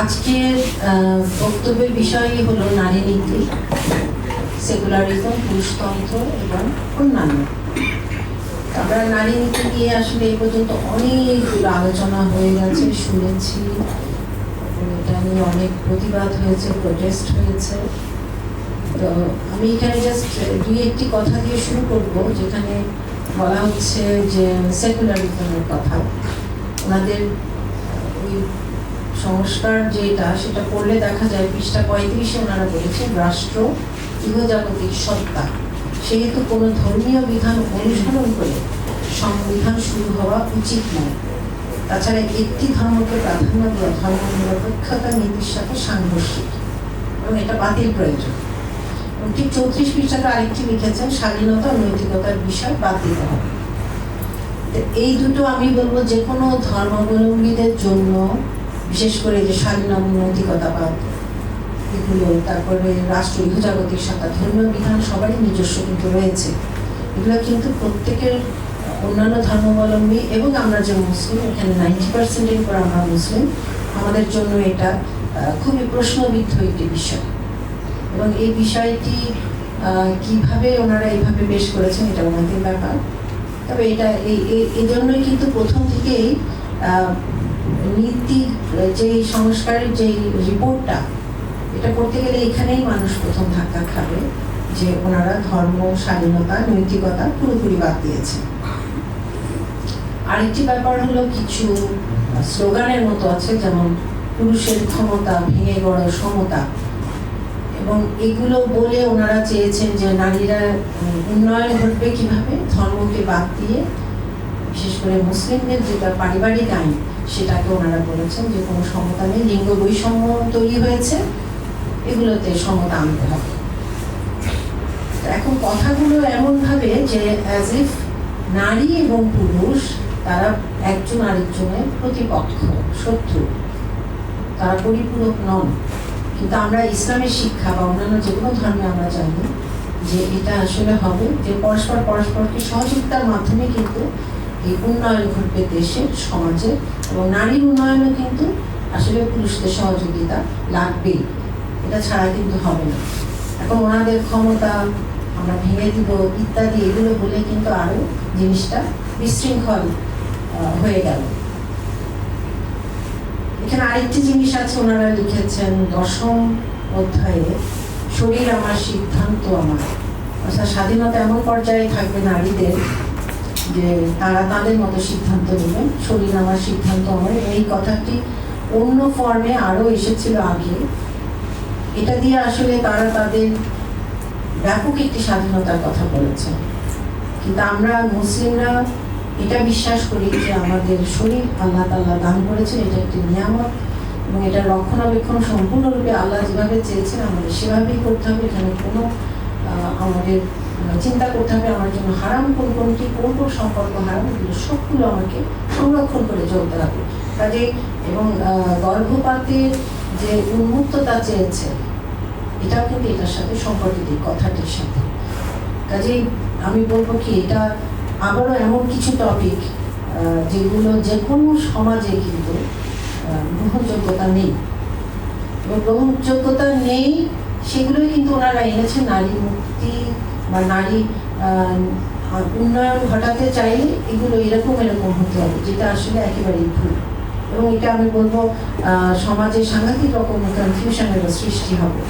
আজকের বক্তব্যের বিষয় হলো নারী নীতি সেকুলারিজম পুরুষতন্ত্র এবং অন্যান্য। আমরা নারী নীতি নিয়ে আসলে এই পর্যন্ত অনেকগুলো আলোচনা হয়ে গেছে, শুনেছি। এটা নিয়ে অনেক প্রতিবাদ হয়েছে প্রোটেস্ট হয়েছে। তো আমি এখানে জাস্ট দুই একটি কথা দিয়ে শুরু করব, যেখানে বলা হচ্ছে যে সেকুলারিজমের কথা। ওনাদের ওই সংস্কার যেটা, সেটা পড়লে দেখা যায় পৃষ্ঠা পঁয়ত্রিশে ওনারা বলেছেন রাষ্ট্র ইহজাগতিক সত্তা। সেহেতু কোনো ধর্মীয় বিধান অনুসরণ করে সংবিধান শুরু হওয়া উচিত নয়। তাছাড়া একটি ধর্মকে প্রাধান্য দেওয়া ধর্ম নিরপেক্ষতা নীতির সাথে সাংঘর্ষিক, এবং এটা বাতিল প্রয়োজন। এবং ঠিক চৌত্রিশ পৃষ্ঠাতে আরেকটি লিখেছেন, স্বাধীনতা নৈতিকতার বিষয় বাদ দিতে হবে এই দুটো আমি বলব যে কোনো ধর্মাবলম্বীদের জন্য বিশেষ করে যে স্বাধীনতা নৈতিকতাবাদ, এগুলো, তারপরে রাষ্ট্র ইহজাগতিক সত্তা, ধর্মীয় বিধান, সবারই নিজস্ব কিন্তু রয়েছে। এগুলো কিন্তু প্রত্যেকের অন্যান্য ধর্মাবলম্বী এবং আমরা যে মুসলিম, এখানে নাইনটি পার্সেন্টের উপর আমরা মুসলিম, আমাদের জন্য এটা খুবই প্রশ্নবিদ্ধ একটি বিষয়। এবং এই বিষয়টি কীভাবে ওনারা এইভাবে পেশ করেছেন এটা ওনাদের ব্যাপার। তবে এটা, এই জন্যই কিন্তু প্রথম থেকেই নীতি যে সংস্কারের যে রিপোর্টটা, এটা করতে গেলে এখানেই মানুষ প্রথম ধাক্কা খাবে যে ওনারা ধর্ম, স্বাধীনতা, নৈতিকতা পুরোপুরি বাদ দিয়েছে। আরেকটি ব্যাপার হলো কিছু স্লোগানের মতো আছে, যেমন পুরুষের ক্ষমতা ভেঙে গড় সমতা। এবং এগুলো বলে ওনারা চেয়েছেন যে নারীরা উন্নয়ন ঘটবে কীভাবে, ধর্মকে বাদ দিয়ে, বিশেষ করে মুসলিমদের যেটা পারিবারিক আইন সেটাকে ওনারা বলেছেন যে কোনো সমতা নেই, লিঙ্গ বৈষম্য তৈরি হয়েছে, এগুলোতে সমতা আনতে হবে। এখন কথাগুলো এমনভাবে যে অ্যাজ ইফ নারী এবং পুরুষ, তারা একজন আরেকজনের প্রতিপক্ষ, শত্রু, তারা পরিপূরক নন। কিন্তু আমরা ইসলামের শিক্ষা বা অন্যান্য যে কোনো ধর্মে আমরা জানি যে এটা আসলে হবে যে পরস্পর পরস্পরকে সহযোগিতার মাধ্যমে কিন্তু এই উন্নয়ন ঘটবে দেশের সমাজের এবং নারীর উন্নয়নও কিন্তু আসলে পুরুষদের সহযোগিতা লাগবেই। এটা ছাড়া কিন্তু হবে না। এখন ওনাদের ক্ষমতা আমরা ভেঙে দিব ইত্যাদি, এগুলো বলে কিন্তু আরও জিনিসটা বিশৃঙ্খল হয়ে গেল। এখানে আরেকটি জিনিস আছে ওনারা লিখেছেন দশম অধ্যায়ে, শরীর আমার সিদ্ধান্ত আমার। অর্থাৎ স্বাধীনতা এমন পর্যায়ে থাকবে নারীদের যে তারা তাদের মতো সিদ্ধান্ত নেবেন শরীর আমার সিদ্ধান্ত আমার। এই কথাটি অন্য ফর্মে আরও এসেছিল আগে। এটা দিয়ে আসলে তারা তাদের ব্যাপক একটি স্বাধীনতার কথা বলেছেন কিন্তু আমরা মুসলিমরা এটা বিশ্বাস করি যে আমাদের শরীর আল্লাহ তাল্লাহ দান করেছেন, এটা একটি নিয়ামত এবং এটা রক্ষণাবেক্ষণ সম্পূর্ণরূপে আল্লাহ যেভাবে চেয়েছেন, আমাদের সেভাবেই করতে হবে। এখানে কোনো আমাদের চিন্তা করতে হবে, আমার জন্য হারাম কোন কোনটি, কোন কোন সম্পর্ক হারাম এগুলো সবগুলো আমাকে সংরক্ষণ করে চলতে হবে। কাজে এবং গর্ভপাতের যে উন্মুক্ততা চেয়েছে, এটাও কিন্তু এটার সাথে সম্পর্কিত কথাটির সাথে। কাজেই আমি বলব কি, এটা আবারও এমন কিছু টপিক যেগুলো যে কোনো সমাজে কিন্তু গ্রহণযোগ্যতা নেই। এবং গ্রহণযোগ্যতা নেই সেগুলোই কিন্তু ওনারা এনেছেন নারী মুক্তি বা নারী উন্নয়ন ঘটাতে চাইলে এগুলো এরকম এরকম হতে হবে যেটা আসলে একেবারেই ভুল। এবং এটা আমি বলব সমাজে সাংঘাতিক রকম কনফিউশনেরও সৃষ্টি হবে।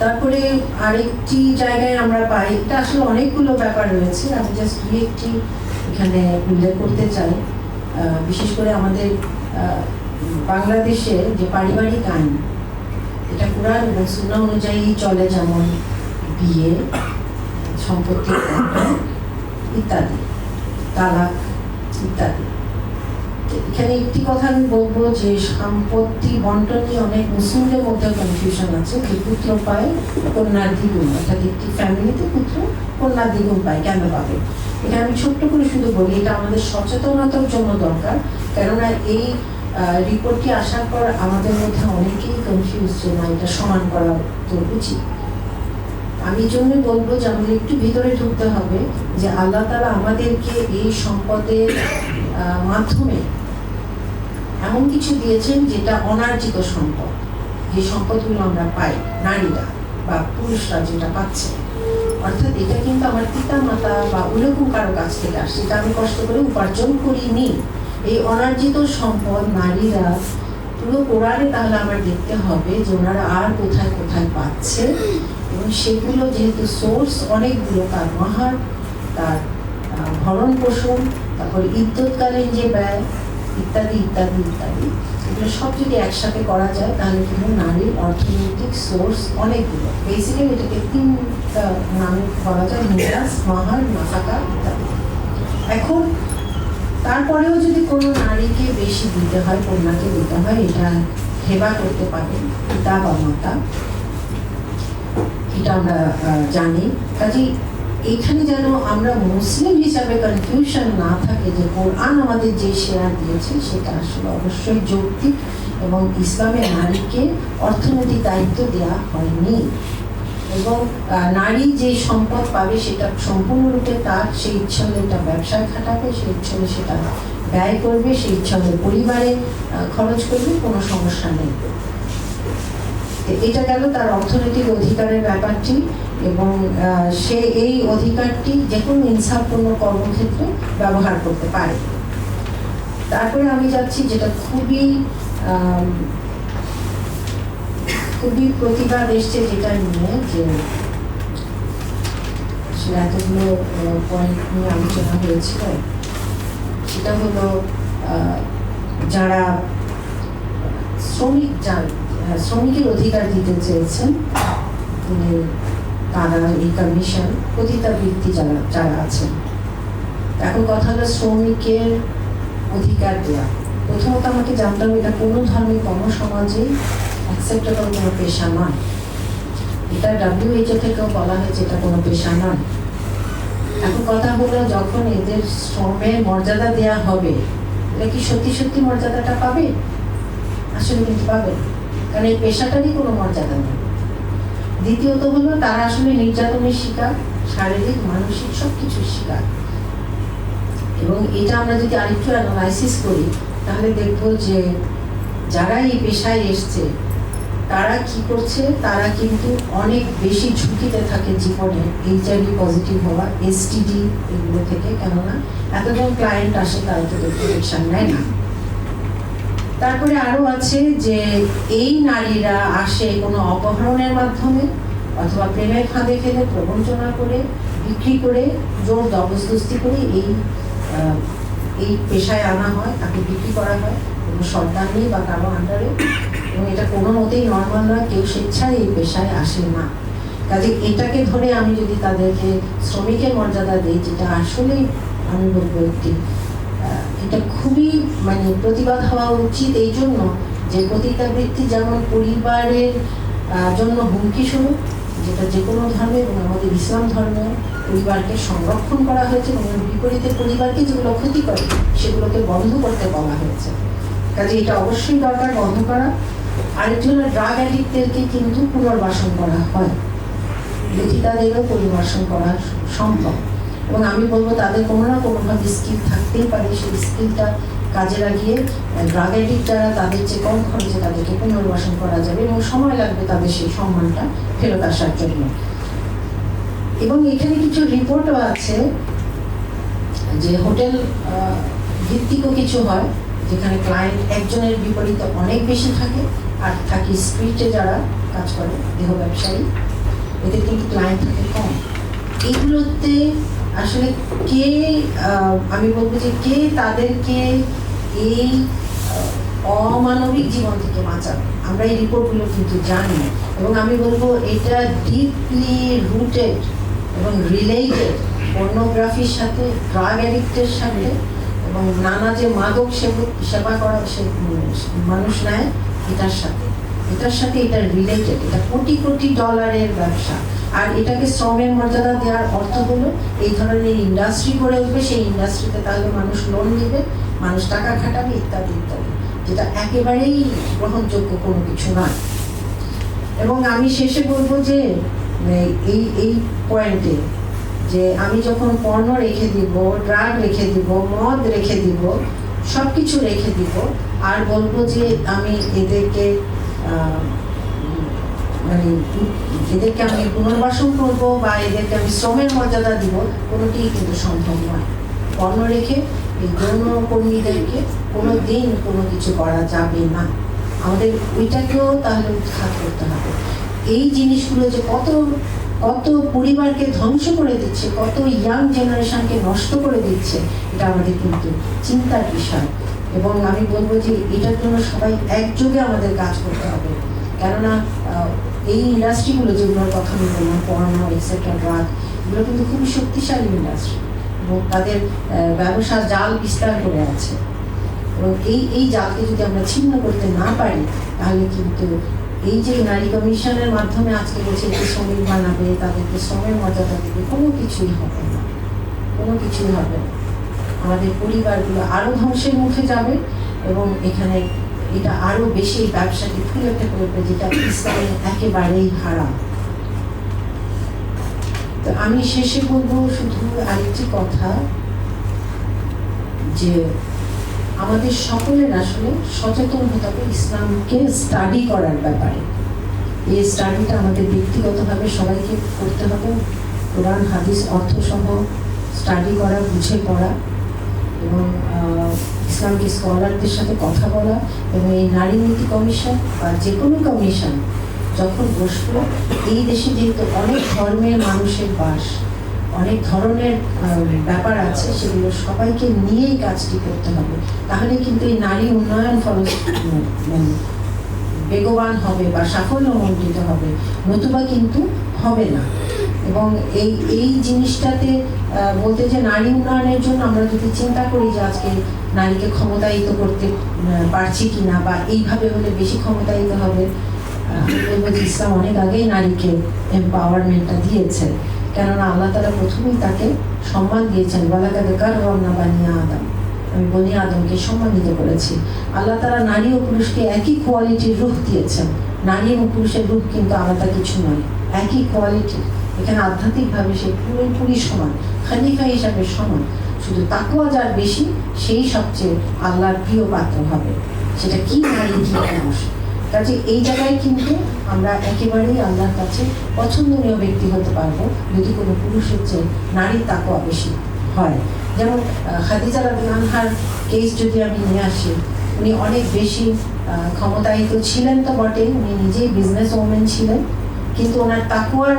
তারপরে আরেকটি জায়গায় আমরা পাই এটা আসলে অনেকগুলো ব্যাপার রয়েছে আমি জাস্ট দুই একটি এখানে উল্লেখ করতে চাই। বিশেষ করে আমাদের আহ, বাংলাদেশে যে পারিবারিক আইন এটা কোরআন এবং সুন্না অনুযায়ী চলে যেমন বিয়ে, সম্পত্তি ইত্যাদি, তালাক ইত্যাদি। এখানে একটি কথা আমি বলব যে সম্পত্তি বন্টন অনেক মুসলিমদের মধ্যে কনফিউশন আছে। যে পুত্র পায় কন্যার দ্বিগুণ। অর্থাৎ একটি ফ্যামিলিতে পুত্র কন্যার দ্বিগুণ পায়। কেন পাবে? এখানে আমি ছোট্ট করে শুধু বলি, এটা আমাদের সচেতনতার জন্য দরকার। কেননা এই রিপোর্টটি আসার পর আমাদের মধ্যে অনেকেই কনফিউজ যে না, এটা সমান করা তো উচিত। আমি জন্য বলব যে আমাদের একটু ভিতরে ঢুকতে হবে যে আল্লাহ তালা আমাদেরকে এই সম্পদের মাধ্যমে এমন কিছু দিয়েছেন যেটা অনার্জিত সম্পদ। যে সম্পদগুলো আমরা পাই, নারীরা বা পুরুষরা যেটা পাচ্ছে। অর্থাৎ এটা কিন্তু আমার পিতা মাতা বা ওরকম কারও কাছ থেকে আসছে, এটা আমি কষ্ট করে উপার্জন করিনি। এই অনার্জিত সম্পদ নারীরা পুরো কোরআনে তাহলে আমার দেখতে হবে যে ওনারা আর কোথায় কোথায় পাচ্ছে। এবং সেগুলো যেহেতু সোর্স অনেকগুলো, তার মহার, তার ভরণ পোষণ, তারপর ইদ্যৎকালীন যে ব্যয়, ইত্যাদি ইত্যাদি ইত্যাদি। এগুলো সব যদি একসাথে করা যায়, তাহলে কিন্তু নারীর অর্থনৈতিক সোর্স অনেকগুলো। বেসিক্যালি এটাকে তিনটা নামে বলা যায় নিরাজ মহার নাফাকা ইত্যাদি। এখন তারপরেও যদি কোনো নারীকে বেশি দিতে হয়, কন্যাকে দিতে হয়, এটা হেবা করতে পারে পিতা বা মাতা। এটা আমরা জানি। কাজে এখানে যেন আমরা মুসলিম হিসাবে কনফিউশন না থাকে যে কোরআন আমাদের যে শেয়ার দিয়েছে, সেটা আসলে অবশ্যই যৌক্তিক এবং ইসলামে নারীকে অর্থনৈতিক দায়িত্ব দেওয়া হয়নি। এবং নারী যে সম্পদ পাবে সেটা সম্পূর্ণরূপে তার, সেই ইচ্ছা হলে এটা ব্যবসায় খাটাবে, সেই ইচ্ছা সেটা ব্যয় করবে, সেই ইচ্ছা হলে পরিবারে খরচ করবে, কোনো সমস্যা নেই। এটা গেল তার অর্থনৈতিক অধিকারের ব্যাপারটি এবং সে এই অধিকারটি যে কোনো ইনসাফপূর্ণ কর্মক্ষেত্রে ব্যবহার করতে পারে। তারপরে আমি যাচ্ছি যেটা খুবই খুবই প্রতিবাদ এসছে যেটা নিয়ে যে আসলে এতগুলো পয়েন্ট নিয়ে আলোচনা হয়েছিল। সেটা হলো যারা শ্রমিক যার হ্যাঁ, শ্রমিকের অধিকার দিতে চেয়েছেন তিনি তারা এই কমিশন পতিতাবৃত্তি যারা যারা আছেন। এখন কথা হলো শ্রমিকের অধিকার দেওয়া প্রথমত আমাকে জানতে হবে এটা কোনো ধর্মে কোনো সমাজে অ্যাকসেপ্টেবল কোনো পেশা নয়। এটা ডাব্লিউএইচও থেকেও বলা হয়েছে এটা কোনো পেশা নয়। এখন কথা হলো যখন এদের শ্রমের মর্যাদা দেয়া হবে, এরা কি সত্যি সত্যি মর্যাদাটা পাবে? আসলে কিন্তু পাবে কারণ এই পেশাটারই কোনো মর্যাদা নেই। দ্বিতীয়ত হলো তারা আসলে নির্যাতনের শিকার, শারীরিক, মানসিক সব কিছুর শিকার। এবং এটা আমরা যদি আরেকটু অ্যানালাইসিস করি, তাহলে দেখব যে যারা এই পেশায় এসছে তারা কি করছে? তারা কিন্তু অনেক বেশি ঝুঁকিতে থাকে জীবনে এইচআইভি পজিটিভ হওয়া এসটিডি এগুলো থেকে, কেননা এতজন ক্লায়েন্ট আসে তারা তো প্রোটেকশন নেয় না। তারপরে আরও আছে যে এই নারীরা আসে কোনো অপহরণের মাধ্যমে অথবা প্রেমের ফাঁদে ফেলে, প্রবঞ্চনা করে, বিক্রি করে, জোর জবরদস্তি করে এই এই পেশায় আনা হয়, তাকে বিক্রি করা হয়। কোনো সরকার নেই বা কারও আন্ডারে এবং এটা কোনো মতেই নর্মাল নয়, কেউ স্বেচ্ছায় এই পেশায় আসে না। কাজে এটাকে ধরে আমি যদি তাদেরকে শ্রমিকের মর্যাদা দিই, যেটা আসলেই আমি বলব একটি এটা খুবই মানে প্রতিবাদ হওয়া উচিত এই জন্য যে পতিতাবৃত্তি যেমন পরিবারের জন্য হুমকি স্বরূপ, যেটা যে কোনো ধর্মে এবং আমাদের ইসলাম ধর্মে পরিবারকে সংরক্ষণ করা হয়েছে এবং বিপরীতে পরিবারকে যেগুলো ক্ষতি করে, সেগুলোকে বন্ধ করতে বলা হয়েছে। কাজে এটা অবশ্যই দরকার বন্ধ করা। আরেকটি হলো ড্রাগ অ্যাডিক্টদেরকে কিন্তু পুনর্বাসন করা হয়। লেখিকাদেরও পরিবেশন করা সম্ভব। এবং আমি বলব, তাদের কোনো না কোনোভাবে স্কিল থাকতেই পারে। সেই স্কিলটা কাজে লাগিয়ে ড্রাগ এডিক্ট যারা, তাদের যে কম খরচে তাদেরকে পুনর্বাসন করা যাবে এবং সময় লাগবে তাদের সেই সম্মানটা ফেরত আসার জন্য। এবং এখানে কিছু রিপোর্টও আছে, যে হোটেল ভিত্তিকও কিছু হয়, যেখানে ক্লায়েন্ট একজনের বিপরীতে অনেক বেশি থাকে। আর থাকি স্ট্রিটে যারা কাজ করে, দেহ ব্যবসায়ী, এদের কিন্তু ক্লায়েন্ট থাকে কম। এগুলোতে আসলে কে আমি বলব যে কে তাদেরকে এই অমানবিক জীবন থেকে বাঁচাবে আমরা এই রিপোর্টগুলো কিন্তু জানি। এবং আমি বলব এটা ডিপলি রুটেড এবং রিলেটেড পর্নোগ্রাফির সাথে ড্রাগ অ্যাডিক্টের সাথে, এবং নানা যে মাদক সেবা করা সে মানুষ নেয় এটার সাথে। এটার সাথে এটা রিলেটেড এটা কোটি কোটি ডলারের ব্যবসা। আর এটাকে শ্রমের মর্যাদা দেওয়ার অর্থ হলো, এই ধরনের ইন্ডাস্ট্রি গড়ে উঠবে, সেই ইন্ডাস্ট্রিতে তাহলে মানুষ লোন নেবে, মানুষ টাকা খাটাবে, ইত্যাদি ইত্যাদি। যেটা একেবারেই গ্রহণযোগ্য কোনো কিছু নয় এবং আমি শেষে বলব যে মানে এই এই পয়েন্টে যে আমি যখন পণ্য রেখে দিব ড্রাগ রেখে দিব, মদ রেখে দিব সব কিছু রেখে দিব। আর বলব যে আমি এদেরকে মানে এদেরকে আমি পুনর্বাসন করব বা এদেরকে আমি শ্রমের মর্যাদা দিব, কোনোটিই কিন্তু সম্ভব নয়। পণ্য রেখে এই যৌন কর্মীদেরকে কোনো দিন কোনো কিছু করা যাবে না। আমাদের ওইটাকেও তাহলে উৎখাত করতে হবে। এই জিনিসগুলো যে কত কত পরিবারকে ধ্বংস করে দিচ্ছে, কত ইয়াং জেনারেশনকে নষ্ট করে দিচ্ছে, এটা আমাদের কিন্তু চিন্তার বিষয়। এবং আমি বলব যে এটার জন্য সবাই একযোগে আমাদের কাজ করতে হবে। কেননা এই ইন্ডাস্ট্রিগুলো যেগুলোর কথা আমি বললাম, পড়ানো এক্সেট্রা ড্রাগ এগুলো কিন্তু খুবই শক্তিশালী ইন্ডাস্ট্রি এবং তাদের ব্যবসা জাল বিস্তার করে আছে। এবং এই এই জালকে যদি আমরা ছিন্ন করতে না পারি, তাহলে কিন্তু এই যে নারী কমিশনের মাধ্যমে আজকে বলছে শ্রমিক বানাবে, তাদেরকে শ্রমের মর্যাদা দেবে, কোনো কিছুই হবে না। কোনো কিছুই হবে না। আমাদের পরিবারগুলো আরও ধ্বংসের মুখে যাবে এবং এখানে এটা আরও বেশি ব্যবসাকে ফুলেতে করবে, যেটা ইসলামে একেবারেই হারাম তো আমি শেষে বলব শুধু আরেকটি কথা যে আমাদের সকলের আসলে সচেতন হতে হবে ইসলামকে স্টাডি করার ব্যাপারে। এই স্টাডিটা আমাদের ব্যক্তিগতভাবে সবাইকে করতে হবে। কোরআন, হাদিস, অর্থসহ স্টাডি করা, বুঝে পড়া এবং ইসলামকে স্কলারদের সাথে কথা বলা এবং এই নারী নীতি কমিশন বা যে কোনো কমিশন যখন বসবো এই দেশে যেহেতু অনেক ধর্মের মানুষের বাস অনেক ধরনের ব্যাপার আছে সেগুলো সবাইকে নিয়েই কাজটি করতে হবে। তাহলে কিন্তু এই নারী উন্নয়ন মানে বেগবান হবে বা সাফল্যমণ্ডিত হবে, নতুবা কিন্তু হবে না। এবং এই এই জিনিসটাতে বলতে যে নারী উন্নয়নের জন্য আমরা যদি চিন্তা করি যে আজকে নারীকে ক্ষমতায়িত করতে পারছি কি না বা এইভাবে হলে বেশি ক্ষমতায়িত হবে ইসলাম অনেক আগেই নারীকে এম্পাওয়ারমেন্টটা দিয়েছে। কেননা আল্লাহ তালা প্রথমেই তাকে সম্মান দিয়েছেন বলাকাকে কার রমনা বানিয়ে আদম। আমি বনি আদমকে সম্মানিত করেছি আল্লাহ তারা নারী ও পুরুষকে একই কোয়ালিটির রূপ দিয়েছেন। নারী এবং পুরুষের রূপ কিন্তু আলাদা কিছু নয়, একই কোয়ালিটি। এখানে আধ্যাত্মিকভাবে সে পুরোপুরি সমান, খালিফা হিসাবে সমান। শুধু তাকুয়া যার বেশি, সেই সবচেয়ে আল্লাহর প্রিয় পাত্র হবে। সেটা কি নারী কি পুরুষ? কাজে এই জায়গায় কিন্তু আমরা একেবারেই আল্লাহর কাছে পছন্দনীয় ব্যক্তি হতে পারব যদি কোনো পুরুষের চেয়ে নারীর তাকুয়া বেশি হয়। যেমন খাদিজা রাবি আনহার কেস যদি আমি নিয়ে আসি, উনি অনেক বেশি ক্ষমতায়িত ছিলেন তো বটে উনি নিজেই বিজনেস ওমেন ছিলেন, কিন্তু ওনার তাকুয়ার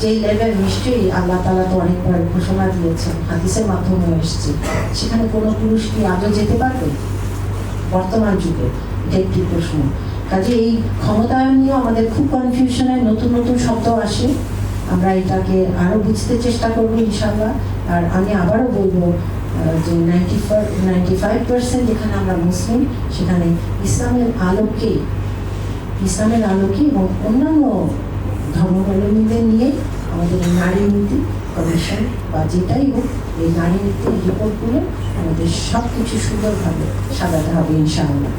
যে লেভেল নিশ্চয়ই আল্লাহ তালা তো অনেকবার ঘোষণা দিয়েছেন, হাদিসের মাধ্যমে এসছে। সেখানে কোনো পুরুষ কি আজও যেতে পারবে? বর্তমান যুগে এটা একটি প্রশ্ন। কাজে এই ক্ষমতায়ন নিয়ে আমাদের খুব কনফিউশনের নতুন নতুন শব্দ আসে। আমরা এটাকে আরও বুঝতে চেষ্টা করব ইনশাল্লাহ আর আমি আবারও বলব যে নাইনটি নাইনটি ফাইভ পার্সেন্ট যেখানে আমরা মুসলিম, সেখানে ইসলামের আলোকে ইসলামের আলোকে এবং অন্যান্য ধর্মাবলম্বীদের নিয়ে আমাদের নারী নীতি কমিশন বা যেটাই হোক, এই নারী নীতির রিপোর্টগুলো আমাদের সব কিছু সুন্দরভাবে সাজাতে হবে, ইনশাআল্লাহ।